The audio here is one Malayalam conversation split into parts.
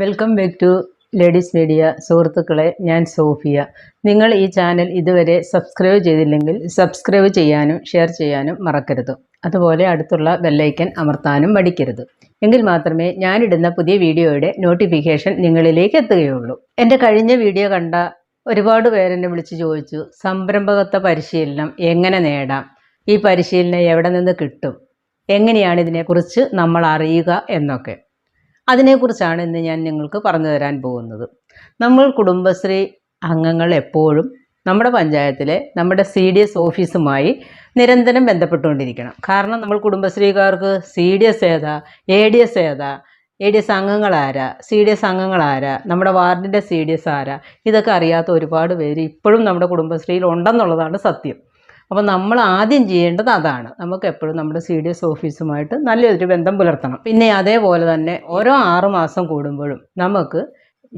Welcome back to ladies media സുഹൃത്തുക്കളെ ഞാൻ സോഫിയ. നിങ്ങൾ ഈ ചാനൽ ഇതുവരെ സബ്സ്ക്രൈബ് ചെയ്തില്ലെങ്കിൽ സബ്സ്ക്രൈബ് ചെയ്യാനും ഷെയർ ചെയ്യാനും മറക്കരുത്. അതുപോലെ അടുത്തുള്ള ബെല്ലൈക്കൻ അമർത്താനും മടിക്കരുത്. എങ്കിൽ മാത്രമേ ഞാനിടുന്ന പുതിയ വീഡിയോയുടെ നോട്ടിഫിക്കേഷൻ നിങ്ങളിലേക്ക് എത്തുകയുള്ളൂ. എന്റെ കഴിഞ്ഞ വീഡിയോ കണ്ട ഒരുപാട് പേരെന്നെ വിളിച്ച് ചോദിച്ചു സംരംഭകത്വ പരിശീലനം എങ്ങനെ നേടാം? ഈ പരിശീലനം എവിടെ നിന്ന് കിട്ടും? എങ്ങനെയാണ് ഇതിനെക്കുറിച്ച് നമ്മൾ അറിയുക? എന്നൊക്കെ. അതിനെക്കുറിച്ചാണ് ഇന്ന് ഞാൻ നിങ്ങൾക്ക് പറഞ്ഞു തരാൻ പോകുന്നത്. നമ്മൾ കുടുംബശ്രീ അംഗങ്ങൾ എപ്പോഴും നമ്മുടെ പഞ്ചായത്തിലെ നമ്മുടെ സി ഡി എസ് ഓഫീസുമായി നിരന്തരം ബന്ധപ്പെട്ടുകൊണ്ടിരിക്കണം. കാരണം നമ്മൾ കുടുംബശ്രീക്കാർക്ക് സി ഡി എസ് ഏതാ എ ഡി എസ് ഏതാ എ ഡി എസ് അംഗങ്ങളാരാ സി ഡി എസ് അംഗങ്ങളാരാ നമ്മുടെ വാർഡിന്റെ സി ഡി എസ് ആരാ ഇതൊക്കെ അറിയാത്ത ഒരുപാട് പേര് ഇപ്പോഴും നമ്മുടെ കുടുംബശ്രീയിൽ ഉണ്ടെന്നുള്ളതാണ് സത്യം. അപ്പോൾ നമ്മൾ ആദ്യം ചെയ്യേണ്ടത് അതാണ്. നമുക്ക് എപ്പോഴും നമ്മുടെ സി ഡി എസ് ഓഫീസുമായിട്ട് നല്ലൊരു ബന്ധം പുലർത്തണം. പിന്നെ അതേപോലെ തന്നെ ഓരോ ആറ് മാസം കൂടുമ്പോഴും നമുക്ക്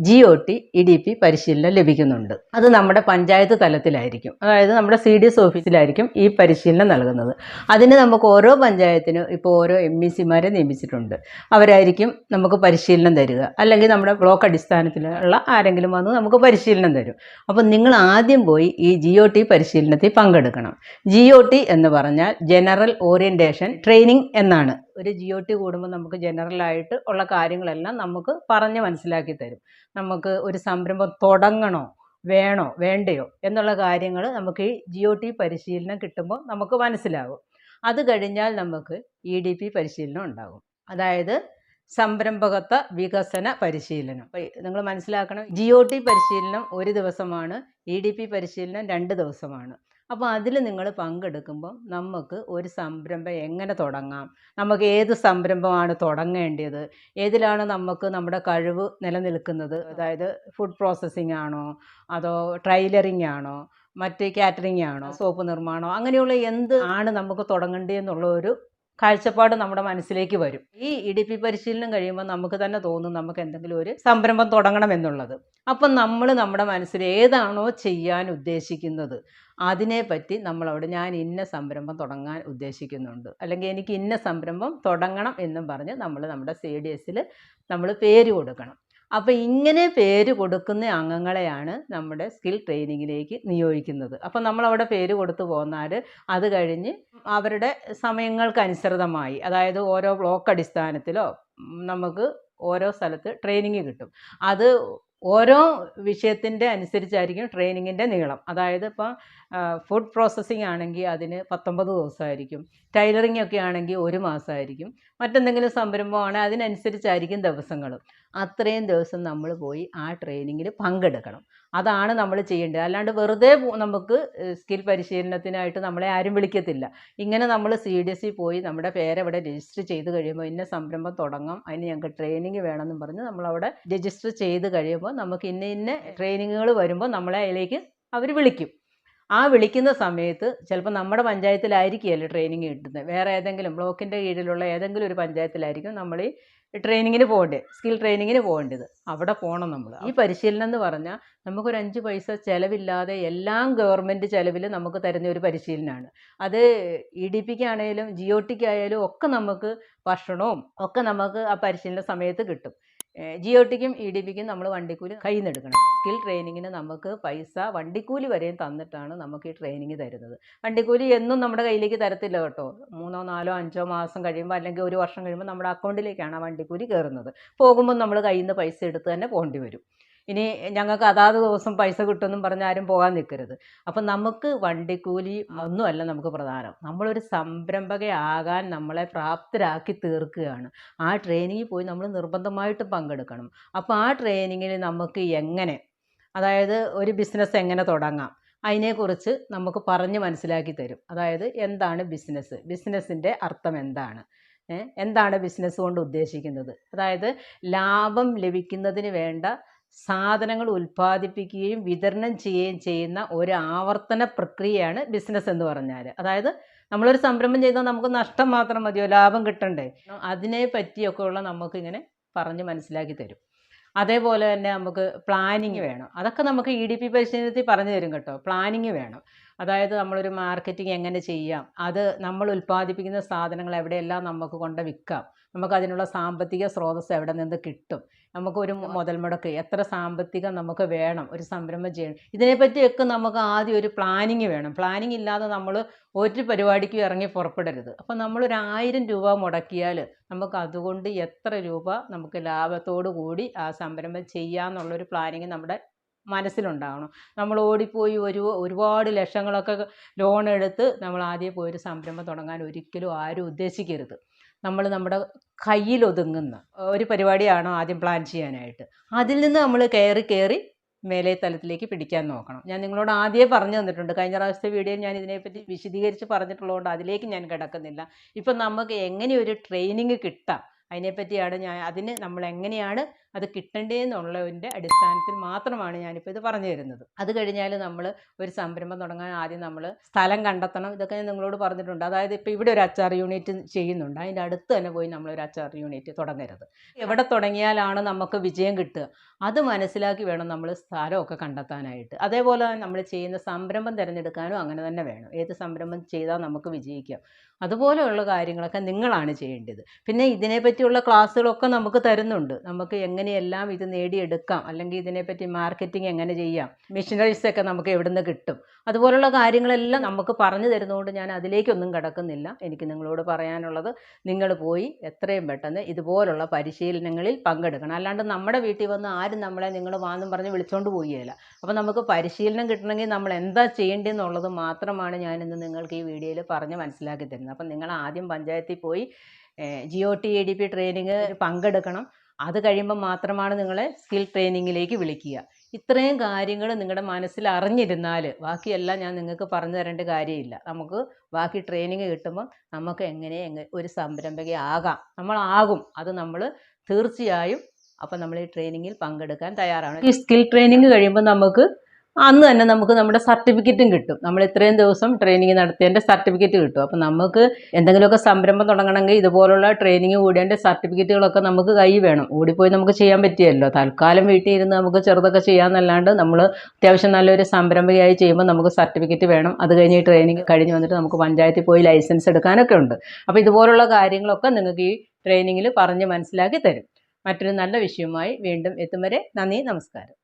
G O T E D P പരിശീലനം ലഭിക്കുന്നുണ്ട്. അത് നമ്മുടെ പഞ്ചായത്ത് തലത്തിലായിരിക്കും. അതായത് നമ്മുടെ സി ഡി എസ് ഓഫീസിലായിരിക്കും ഈ പരിശീലനം നൽകുന്നത്. അതിന് നമുക്ക് ഓരോ പഞ്ചായത്തിനും ഇപ്പോൾ ഓരോ എം ഇ സിമാരെ നിയമിച്ചിട്ടുണ്ട്. അവരായിരിക്കും നമുക്ക് പരിശീലനം തരിക. അല്ലെങ്കിൽ നമ്മുടെ ബ്ലോക്ക് അടിസ്ഥാനത്തിലുള്ള ആരെങ്കിലും വന്ന് നമുക്ക് പരിശീലനം തരും. അപ്പം നിങ്ങൾ ആദ്യം പോയി ഈ ജി ഒ ടി പരിശീലനത്തിൽ പങ്കെടുക്കണം. ജി ഒ ടി എന്ന് പറഞ്ഞാൽ ജനറൽ ഓറിയന്റേഷൻ ട്രെയിനിങ് എന്നാണ്. ഒരു ജി ഒ ടി കൂടുമ്പോൾ നമുക്ക് ജനറലായിട്ട് ഉള്ള കാര്യങ്ങളെല്ലാം നമുക്ക് പറഞ്ഞ് മനസ്സിലാക്കി തരും. നമുക്ക് ഒരു സംരംഭം തുടങ്ങണോ? വേണോ? വേണ്ടയോ? എന്നുള്ള കാര്യങ്ങൾ നമുക്ക് ഈ ജി ഒ ടി പരിശീലനം കിട്ടുമ്പോൾ നമുക്ക് മനസ്സിലാകും അത് കഴിഞ്ഞാൽ നമുക്ക് ഇ ഡി പി പരിശീലനം ഉണ്ടാകും. അതായത് സംരംഭകത്വ വികസന പരിശീലനം. നിങ്ങൾ മനസ്സിലാക്കണം ജി ഒ ടി പരിശീലനം ഒരു ദിവസമാണ് ഇ ഡി പി പരിശീലനം രണ്ട് ദിവസമാണ്. അപ്പോൾ അതിൽ നിങ്ങൾ പങ്കെടുക്കുമ്പോൾ നമുക്ക് ഒരു സംരംഭം എങ്ങനെ തുടങ്ങാം? നമുക്ക് ഏത് സംരംഭമാണ് തുടങ്ങേണ്ടത്? ഏതിലാണ് നമുക്ക് നമ്മുടെ കഴിവ് നിലനിൽക്കുന്നത്? അതായത് ഫുഡ് പ്രോസസ്സിംഗ് ആണോ? അതോ ട്രൈലറിംഗ് ആണോ? മറ്റ് കാറ്ററിംഗ് ആണോ? സോപ്പ് നിർമ്മാണമോ അങ്ങനെയുള്ള എന്ത് ആണ് നമുക്ക് തുടങ്ങേണ്ടതെന്നുള്ള ഒരു കാഴ്ചപ്പാട് നമ്മുടെ മനസ്സിലേക്ക് വരും. ഈ ഇ ഡി പി പരിശീലനം കഴിയുമ്പോൾ നമുക്ക് തന്നെ തോന്നും നമുക്ക് എന്തെങ്കിലും ഒരു സംരംഭം തുടങ്ങണം എന്നുള്ളത്. അപ്പം നമ്മൾ നമ്മുടെ മനസ്സിൽ ഏതാണോ ചെയ്യാൻ ഉദ്ദേശിക്കുന്നത്. അതിനെപ്പറ്റി നമ്മളവിടെ ഞാൻ ഇന്ന സംരംഭം തുടങ്ങാൻ ഉദ്ദേശിക്കുന്നുണ്ട്. അല്ലെങ്കിൽ എനിക്ക് ഇന്ന സംരംഭം തുടങ്ങണം എന്നും പറഞ്ഞ് നമ്മൾ നമ്മുടെ സി ഡി എസിൽ നമ്മൾ പേര് കൊടുക്കണം. അപ്പോൾ ഇങ്ങനെ പേര് കൊടുക്കുന്ന അംഗങ്ങളെയാണ് നമ്മുടെ സ്കിൽ ട്രെയിനിങ്ങിലേക്ക് നിയോഗിക്കുന്നത്. അപ്പോൾ നമ്മളവിടെ പേര് കൊടുത്തു പോന്നാൽ അത് കഴിഞ്ഞ് അവരുടെ സമയങ്ങൾക്കനുസൃതമായി അതായത് ഓരോ ബ്ലോക്ക് അടിസ്ഥാനത്തിലോ നമുക്ക് ഓരോ സ്ഥലത്ത് ട്രെയിനിങ് കിട്ടും. അത് ഓരോ വിഷയത്തിന്റെ അനുസരിച്ചായിരിക്കും ട്രെയിനിങ്ങിന്റെ നീളം. അതായത് ഇപ്പം ഫുഡ് പ്രോസസ്സിംഗ് ആണെങ്കിൽ അതിന് പത്തൊമ്പത് ദിവസമായിരിക്കും. ടൈലറിംഗ് ഒക്കെ ആണെങ്കിൽ ഒരു മാസമായിരിക്കും. മറ്റെന്തെങ്കിലും സംരംഭമാണെങ്കിൽ അതിനനുസരിച്ചായിരിക്കും ദിവസങ്ങൾ അത്രയും ദിവസം നമ്മൾ പോയി ആ ട്രെയിനിങ്ങിൽ പങ്കെടുക്കണം. അതാണ് നമ്മൾ ചെയ്യേണ്ടത്. അല്ലാണ്ട് വെറുതെ നമുക്ക് സ്കിൽ പരിശീലനത്തിനായിട്ട് നമ്മളെ ആരും വിളിക്കത്തില്ല. ഇങ്ങനെ നമ്മൾ സി ഡി സി പോയി നമ്മുടെ പേരവിടെ രജിസ്റ്റർ ചെയ്ത് കഴിയുമ്പോൾ ഇന്ന സംരംഭം തുടങ്ങാം. അതിന് ഞങ്ങൾക്ക് ട്രെയിനിങ് വേണമെന്നും പറഞ്ഞ് നമ്മളവിടെ രജിസ്റ്റർ ചെയ്ത് കഴിയുമ്പോൾ നമുക്ക് ഇന്ന ഇന്ന ട്രെയിനിങ്ങുകൾ വരുമ്പോൾ നമ്മളെ അതിലേക്ക് അവർ വിളിക്കും. ആ വിളിക്കുന്ന സമയത്ത് ചിലപ്പോൾ നമ്മുടെ പഞ്ചായത്തിലായിരിക്കുകയല്ലോ ട്രെയിനിങ് കിട്ടുന്നത് വേറെ ഏതെങ്കിലും ബ്ലോക്കിന്റെ കീഴിലുള്ള ഏതെങ്കിലും ഒരു പഞ്ചായത്തിലായിരിക്കും നമ്മൾ ഈ ട്രെയിനിങ്ങിന് പോകേണ്ടത് സ്കിൽ ട്രെയിനിങ്ങിന് പോകേണ്ടത്. അവിടെ പോകണം നമ്മൾ ഈ പരിശീലനം എന്ന് പറഞ്ഞാൽ നമുക്കൊരു അഞ്ച് പൈസ ചിലവില്ലാതെ എല്ലാം ഗവൺമെന്റ് ചിലവിൽ നമുക്ക് തരുന്ന ഒരു പരിശീലനമാണ് അത് ഇ ഡി പിക്ക് ആണെങ്കിലും ജി ടിക്ക് ആയാലും ഒക്കെ നമുക്ക് ഭക്ഷണവും ഒക്കെ നമുക്ക് ആ പരിശീലന സമയത്ത് കിട്ടും. ജി ഒ ടിക്കും ഇ ഡി പിക്കും നമ്മൾ വണ്ടിക്കൂലി കയ്യിൽ നിന്ന് എടുക്കണം സ്കിൽ ട്രെയിനിങ്ങിന് നമുക്ക് പൈസ വണ്ടിക്കൂലി വരെയും തന്നിട്ടാണ് നമുക്ക് ഈ ട്രെയിനിങ് തരുന്നത്. വണ്ടിക്കൂലി എന്നും നമ്മുടെ കയ്യിലേക്ക് തരത്തില്ല കേട്ടോ. മൂന്നോ നാലോ അഞ്ചോ മാസം കഴിയുമ്പോൾ അല്ലെങ്കിൽ ഒരു വർഷം കഴിയുമ്പോൾ നമ്മുടെ അക്കൗണ്ടിലേക്കാണ് ആ വണ്ടിക്കൂലി കയറുന്നത് പോകുമ്പോൾ നമ്മൾ കയ്യിൽ നിന്ന് പൈസ എടുത്ത് തന്നെ പോകേണ്ടി വരും. ഇനി ഞങ്ങൾക്ക് അതാത് ദിവസം പൈസ കിട്ടുമെന്നും പറഞ്ഞ് ആരും പോകാൻ നിൽക്കരുത്. അപ്പം നമുക്ക് വണ്ടിക്കൂലി ഒന്നുമല്ല നമുക്ക് പ്രധാനം. നമ്മളൊരു സംരംഭകയാകാൻ നമ്മളെ പ്രാപ്തരാക്കി തീർക്കുകയാണ്. ആ ട്രെയിനിങ്ങിൽ പോയി നമ്മൾ നിർബന്ധമായിട്ടും പങ്കെടുക്കണം. അപ്പോൾ ആ ട്രെയിനിങ്ങിൽ നമുക്ക് എങ്ങനെ അതായത് ഒരു ബിസിനസ് എങ്ങനെ തുടങ്ങാം അതിനെക്കുറിച്ച് നമുക്ക് പറഞ്ഞ് മനസ്സിലാക്കി തരും. അതായത് എന്താണ് ബിസിനസ് ബിസിനസ്സിന്റെ അർത്ഥം എന്താണ്? എന്താണ് ബിസിനസ് കൊണ്ട് ഉദ്ദേശിക്കുന്നത്? അതായത് ലാഭം ലഭിക്കുന്നതിന് വേണ്ട സാധനങ്ങൾ ഉൽപ്പാദിപ്പിക്കുകയും വിതരണം ചെയ്യുകയും ചെയ്യുന്ന ഒരു ആവർത്തന പ്രക്രിയയാണ് ബിസിനസ് എന്ന് പറഞ്ഞാൽ. അതായത് നമ്മളൊരു സംരംഭം ചെയ്താൽ നമുക്ക് നഷ്ടം മാത്രം മതിയോ? ലാഭം കിട്ടണ്ടേ? അതിനെ പറ്റിയൊക്കെയുള്ള നമുക്കിങ്ങനെ പറഞ്ഞ് മനസ്സിലാക്കി തരും. അതേപോലെ തന്നെ നമുക്ക് പ്ലാനിങ് വേണം. അതൊക്കെ നമുക്ക് ഇ ഡി പി പരിശീലനത്തിൽ പറഞ്ഞു തരും കേട്ടോ. പ്ലാനിങ് വേണം. അതായത് നമ്മളൊരു മാർക്കറ്റിംഗ് എങ്ങനെ ചെയ്യാം? അത് നമ്മൾ ഉൽപ്പാദിപ്പിക്കുന്ന സാധനങ്ങൾ എവിടെയെല്ലാം നമുക്ക് കൊണ്ട് വിൽക്കാം? നമുക്ക് അതിനുള്ള സാമ്പത്തിക സ്രോതസ്സ് എവിടെ നിന്ന് കിട്ടും? നമുക്കൊരു മുതൽ മുടക്ക് എത്ര സാമ്പത്തികം നമുക്ക് വേണം? ഒരു സംരംഭം ചെയ്യണം. ഇതിനെപ്പറ്റിയൊക്കെ നമുക്ക് ആദ്യം ഒരു പ്ലാനിങ് വേണം. പ്ലാനിങ് ഇല്ലാതെ നമ്മൾ ഒരു പരിപാടിക്കും ഇറങ്ങി പുറപ്പെടരുത്. അപ്പം നമ്മളൊരു ആയിരം രൂപ മുടക്കിയാൽ നമുക്ക് അതുകൊണ്ട് എത്ര രൂപ നമുക്ക് ലാഭത്തോടു കൂടി ആ സംരംഭം ചെയ്യാമെന്നുള്ളൊരു പ്ലാനിങ് നമ്മുടെ മനസ്സിലുണ്ടാവണം. നമ്മൾ ഓടിപ്പോയി ഒരു ഒരുപാട് ലക്ഷങ്ങളൊക്കെ ലോൺ എടുത്ത് നമ്മൾ ആദ്യം പോയി ഒരു സംരംഭം തുടങ്ങാൻ ഒരിക്കലും ആരും ഉദ്ദേശിക്കരുത്. നമ്മൾ നമ്മുടെ കയ്യിലൊതുങ്ങുന്ന ഒരു പരിപാടിയാണോ ആദ്യം പ്ലാൻ ചെയ്യാനായിട്ട്? അതിൽ നിന്ന് നമ്മൾ കയറി കയറി മേലെ തലത്തിലേക്ക് പിടിക്കാൻ നോക്കണം. ഞാൻ നിങ്ങളോട് ആദ്യമേ പറഞ്ഞു തന്നിട്ടുണ്ട്. കഴിഞ്ഞ പ്രാവശ്യത്തെ വീഡിയോയിൽ ഞാൻ ഇതിനെപ്പറ്റി വിശദീകരിച്ച് പറഞ്ഞിട്ടുള്ളതുകൊണ്ട് അതിലേക്ക് ഞാൻ കിടക്കുന്നില്ല. ഇപ്പം നമുക്ക് എങ്ങനെയൊരു ട്രെയിനിങ് കിട്ടാം? അതിനെപ്പറ്റിയാണ് ഞാൻ അതിന് നമ്മൾ എങ്ങനെയാണ് അത് കിട്ടേണ്ടതെന്നുള്ളതിന്റെ അടിസ്ഥാനത്തിൽ മാത്രമാണ് ഞാനിപ്പോൾ ഇത് പറഞ്ഞു തരുന്നത്. അത് കഴിഞ്ഞാൽ നമ്മൾ ഒരു സംരംഭം തുടങ്ങാൻ ആദ്യം നമ്മൾ സ്ഥലം കണ്ടെത്തണം. ഇതൊക്കെ ഞാൻ നിങ്ങളോട് പറഞ്ഞിട്ടുണ്ട്. അതായത് ഇപ്പോൾ ഇവിടെ ഒരു അച്ചാർ യൂണിറ്റ് ചെയ്യുന്നുണ്ട്. അതിന്റെ അടുത്ത് തന്നെ പോയി നമ്മൾ ഒരു അച്ചാർ യൂണിറ്റ് തുടങ്ങരുത്. എവിടെ തുടങ്ങിയാലാണ് നമുക്ക് വിജയം കിട്ടുക? അത് മനസ്സിലാക്കി വേണം നമ്മൾ സ്ഥലമൊക്കെ കണ്ടെത്താനായിട്ട്. അതേപോലെ നമ്മൾ ചെയ്യുന്ന സംരംഭം തിരഞ്ഞെടുക്കാനും അങ്ങനെ തന്നെ വേണം. ഏത് സംരംഭം ചെയ്താൽ നമുക്ക് വിജയിക്കാം? അതുപോലെയുള്ള കാര്യങ്ങളൊക്കെ നിങ്ങളാണ് ചെയ്യേണ്ടത്. പിന്നെ ഇതിനെപ്പറ്റിയുള്ള ക്ലാസ്സുകളൊക്കെ നമുക്ക് തരുന്നുണ്ട്. നമുക്ക് എങ്ങനെയെല്ലാം ഇത് നേടിയെടുക്കാം? അല്ലെങ്കിൽ ഇതിനെപ്പറ്റി മാർക്കറ്റിംഗ് എങ്ങനെ ചെയ്യാം? മെഷീനറീസ് ഒക്കെ നമുക്ക് എവിടെ നിന്ന് കിട്ടും? അതുപോലുള്ള കാര്യങ്ങളെല്ലാം നമുക്ക് പറഞ്ഞു തരുന്നതുകൊണ്ട് ഞാൻ അതിലേക്കൊന്നും കിടക്കുന്നില്ല. എനിക്ക് നിങ്ങളോട് പറയാനുള്ളത് നിങ്ങൾ പോയി എത്രയും പെട്ടെന്ന് ഇതുപോലുള്ള പരിശീലനങ്ങളിൽ പങ്കെടുക്കണം. അല്ലാണ്ട് നമ്മുടെ വീട്ടിൽ വന്ന് ആരും നമ്മളെ നിങ്ങൾ വാന്നും പറഞ്ഞ് വിളിച്ചുകൊണ്ട് പോവുകയില്ല. അപ്പോൾ നമുക്ക് പരിശീലനം കിട്ടണമെങ്കിൽ നമ്മൾ എന്താ ചെയ്യേണ്ടതെന്നുള്ളത് മാത്രമാണ് ഞാനിന്ന് നിങ്ങൾക്ക് ഈ വീഡിയോയിൽ പറഞ്ഞ് മനസ്സിലാക്കി തരുന്നത്. അപ്പം നിങ്ങൾ ആദ്യം പഞ്ചായത്തിൽ പോയി G T A D P training പങ്കെടുക്കണം. അത് കഴിയുമ്പോൾ മാത്രമാണ് നിങ്ങളെ സ്കിൽ ട്രെയിനിങ്ങിലേക്ക് വിളിക്കുക. ഇത്രയും കാര്യങ്ങൾ നിങ്ങളുടെ മനസ്സിൽ അറിഞ്ഞിരുന്നാൽ ബാക്കിയെല്ലാം ഞാൻ നിങ്ങൾക്ക് പറഞ്ഞു തരേണ്ട കാര്യമില്ല. നമുക്ക് ബാക്കി ട്രെയിനിങ് കിട്ടുമ്പോൾ നമുക്ക് എങ്ങനെ ഒരു സംരംഭക ആകാം. നമ്മളാകും. അത് നമ്മൾ തീർച്ചയായും അപ്പം നമ്മൾ ഈ ട്രെയിനിങ്ങിൽ പങ്കെടുക്കാൻ തയ്യാറാണ് ഈ സ്കിൽ ട്രെയിനിങ് കഴിയുമ്പോൾ നമുക്ക് അന്ന് തന്നെ നമുക്ക് നമ്മുടെ സർട്ടിഫിക്കറ്റും കിട്ടും. നമ്മൾ ഇത്രയും ദിവസം ട്രെയിനിങ് നടത്തിയതിന്റെ സർട്ടിഫിക്കറ്റ് കിട്ടും. അപ്പം നമുക്ക് എന്തെങ്കിലുമൊക്കെ സംരംഭം തുടങ്ങണമെങ്കിൽ ഇതുപോലുള്ള ട്രെയിനിങ് കൂടിയതിന്റെ സർട്ടിഫിക്കറ്റുകളൊക്കെ നമുക്ക് കൈ വേണം. ഓടിപ്പോയി നമുക്ക് ചെയ്യാൻ പറ്റിയല്ലോ. തൽക്കാലം വീട്ടിൽ ഇരുന്ന് നമുക്ക് ചെറുതൊക്കെ ചെയ്യാമെന്നല്ലാണ്ട് നമ്മൾ അത്യാവശ്യം നല്ലൊരു സംരംഭകയായി ചെയ്യുമ്പോൾ നമുക്ക് സർട്ടിഫിക്കറ്റ് വേണം. അത് കഴിഞ്ഞ് ട്രെയിനിങ് കഴിഞ്ഞ് വന്നിട്ട് നമുക്ക് പഞ്ചായത്തിൽ പോയി ലൈസൻസ് എടുക്കാനൊക്കെ ഉണ്ട്. അപ്പോൾ ഇതുപോലുള്ള കാര്യങ്ങളൊക്കെ നിങ്ങൾക്ക് ഈ ട്രെയിനിങ്ങിൽ പറഞ്ഞ് മനസ്സിലാക്കി തരും. മറ്റൊരു നല്ല വിഷയവുമായി വീണ്ടും എത്തും വരെ നന്ദി നമസ്കാരം.